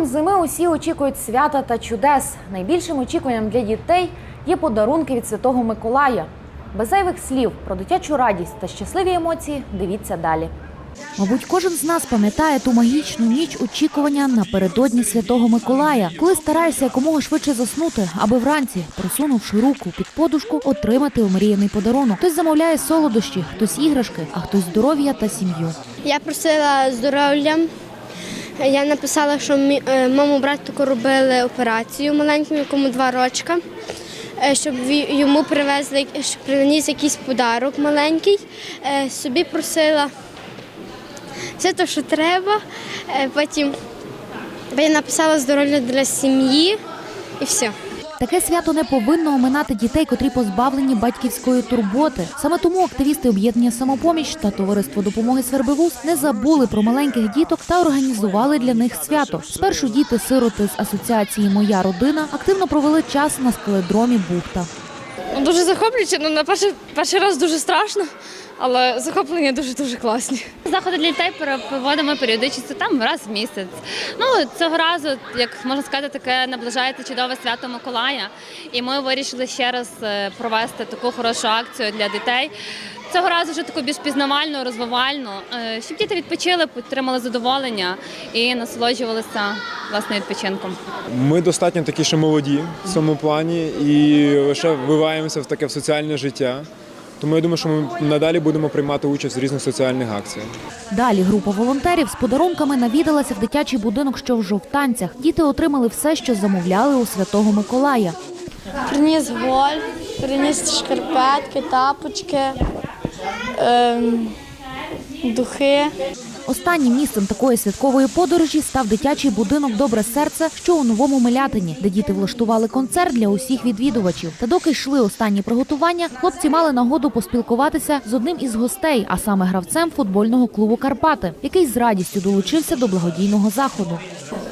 приходом зими усі очікують свята та чудес. Найбільшим очікуванням для дітей є подарунки від Святого Миколая. Без зайвих слів про дитячу радість та щасливі емоції дивіться далі. Мабуть, кожен з нас пам'ятає ту магічну ніч очікування напередодні Святого Миколая, коли стараєшся якомога швидше заснути, аби вранці, просунувши руку під подушку, отримати омріяний подарунок. Хтось замовляє солодощі, хтось іграшки, а хтось здоров'я та сім'ю. Я просила здоров'я. Я написала, що мі- е, братику робили операцію маленькому, якому два рочка, е, щоб йому привезли, щоб приніс якийсь подарок маленький. Е, Собі просила все те, що треба. Потім я написала здоров'я для сім'ї і все. Таке свято не повинно оминати дітей, котрі позбавлені батьківської турботи. Саме тому активісти об'єднання самопоміч та товариство допомоги Свербивуз не забули про маленьких діток та організували для них свято. Спершу діти-сироти з асоціації Моя родина активно провели час на скеледромі Бухта. Ну, Дуже захоплююче, ну на перший, перший раз дуже страшно, але захоплення дуже-дуже класні. Заходи для дітей проводимо періодично там раз в місяць. Ну цього разу, як можна сказати, таке наближається чудове свято Миколая. І ми вирішили ще раз е, провести таку хорошу акцію для дітей. Цього разу вже таку більш пізнавальну, розвивальну, е, щоб діти відпочили, отримали задоволення і насолоджувалися власне відпочинком. Ми достатньо такі ще молоді в цьому плані і лише виваємося в таке в соціальне життя. Тому я думаю, що ми надалі будемо приймати участь в різних соціальних акціях. Далі група волонтерів з подарунками навідалася в дитячий будинок, що в жовтанцях. Діти отримали все, що замовляли у Святого Миколая. Приніс гольф, приніс шкарпетки, тапочки, ем, духи. Останнім місцем такої святкової подорожі став дитячий будинок Добре серце, що у новому Милятині, де діти влаштували концерт для усіх відвідувачів. Та доки йшли останні приготування, хлопці мали нагоду поспілкуватися з одним із гостей, а саме гравцем футбольного клубу Карпати, який з радістю долучився до благодійного заходу.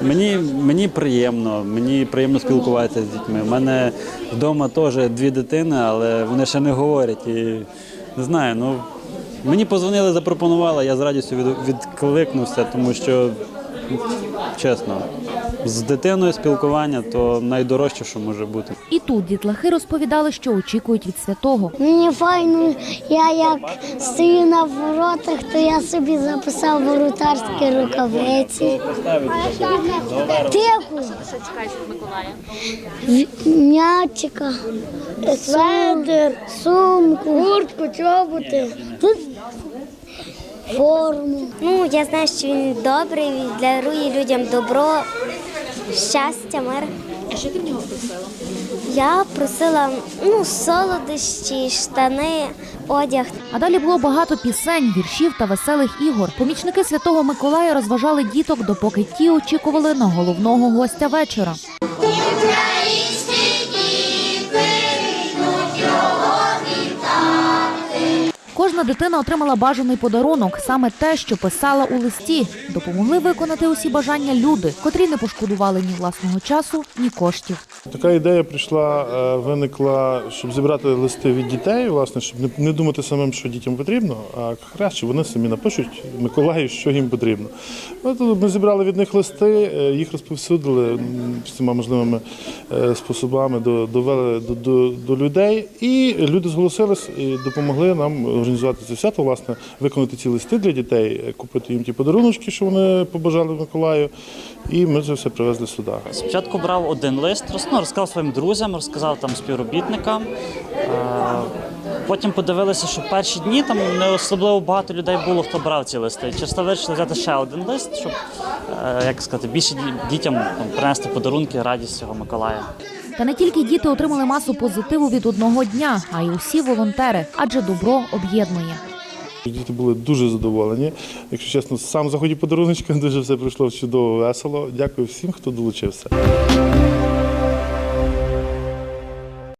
Мені, мені приємно, мені приємно спілкуватися з дітьми. У мене вдома теж дві дитини, але вони ще не говорять. І не знаю, ну мені позвонили, запропонували, я з радістю від, відкликнувся, тому що чесно, з дитиною спілкування то найдорожче, що може бути. І тут дітлахи розповідали, що очікують від святого. Мені файно, я як стою на воротах, то я собі записав воротарські рукавиці. Тихо. М'ячика, сведер, сумку, куртку, чоботи. Тут форму. Ну, я знаю, що він добрий, він дарує людям добро, щастя, мир. А що ти в нього просила? Я просила ну, солодощі, штани, одяг. А далі було багато пісень, віршів та веселих ігор. Помічники святого Миколая розважали діток, допоки ті очікували на головного гостя вечора. Кожна дитина отримала бажаний подарунок, саме те, що писала у листі. Допомогли виконати усі бажання люди, котрі не пошкодували ні власного часу, ні коштів. Така ідея прийшла, е, виникла, щоб зібрати листи від дітей, власне, щоб не- думати самим, що дітям потрібно, а краще вони самі напишуть Миколаю, що їм потрібно. Ми зібрали від них листи, е, їх розповсюдили всіма можливими е, способами, довели до, до, до людей, і люди зголосились і допомогли нам організувати це свято, власне, виконати ці листи для дітей, е, купити їм ті подаруночки, що вони побажали Миколаю, і ми це все привезли сюди. Спочатку брав один лист, ну, розказав своїм друзям, розказав там співробітникам. Е, Потім подивилися, що перші дні там не особливо багато людей було, хто брав ці листи. Часто вирішили взяти ще один лист, щоб е, як сказати, більше дітям там, принести подарунки, радість цього Миколая. Та не тільки діти отримали масу позитиву від одного дня, а й усі волонтери, адже добро об'єднує. Діти були дуже задоволені. Якщо чесно, сам заході подаруночка дуже все пройшло чудово, весело. Дякую всім, хто долучився.